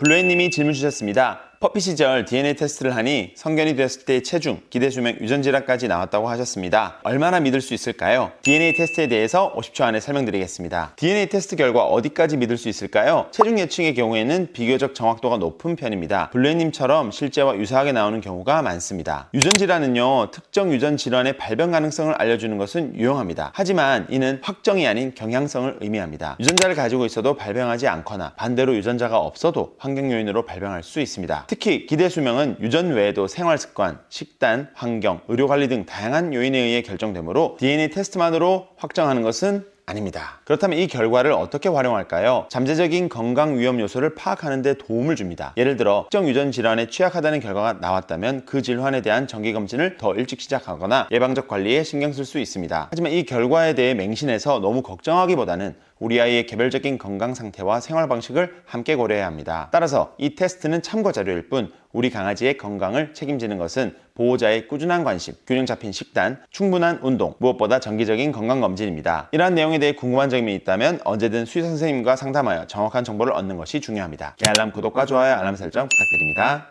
블루엔님이 질문 주셨습니다. 퍼피 시절 DNA 테스트를 하니 성견이 됐을 때의 체중, 기대 수명, 유전 질환까지 나왔다고 하셨습니다. 얼마나 믿을 수 있을까요? DNA 테스트에 대해서 50초 안에 설명드리겠습니다. DNA 테스트 결과 어디까지 믿을 수 있을까요? 체중 예측의 경우에는 비교적 정확도가 높은 편입니다. 블루엔님처럼 실제와 유사하게 나오는 경우가 많습니다. 유전 질환은요, 특정 유전 질환의 발병 가능성을 알려주는 것은 유용합니다. 하지만 이는 확정이 아닌 경향성을 의미합니다. 유전자를 가지고 있어도 발병하지 않거나 반대로 유전자가 없어도 환경 요인으로 발병할 수 있습니다. 특히 기대 수명은 유전 외에도 생활 습관, 식단, 환경, 의료 관리 등 다양한 요인에 의해 결정되므로 DNA 테스트만으로 확정하는 것은 아닙니다. 그렇다면 이 결과를 어떻게 활용할까요? 잠재적인 건강 위험 요소를 파악하는 데 도움을 줍니다. 예를 들어 특정 유전 질환에 취약하다는 결과가 나왔다면 그 질환에 대한 정기 검진을 더 일찍 시작하거나 예방적 관리에 신경 쓸 수 있습니다. 하지만 이 결과에 대해 맹신해서 너무 걱정하기보다는 우리 아이의 개별적인 건강 상태와 생활 방식을 함께 고려해야 합니다. 따라서 이 테스트는 참고 자료일 뿐 우리 강아지의 건강을 책임지는 것은 보호자의 꾸준한 관심, 균형 잡힌 식단, 충분한 운동, 무엇보다 정기적인 건강 검진입니다. 이러한 내용에 대해 궁금한 점이 있다면 언제든 수의사 선생님과 상담하여 정확한 정보를 얻는 것이 중요합니다. 이 알람 구독과 좋아요, 알람 설정 부탁드립니다.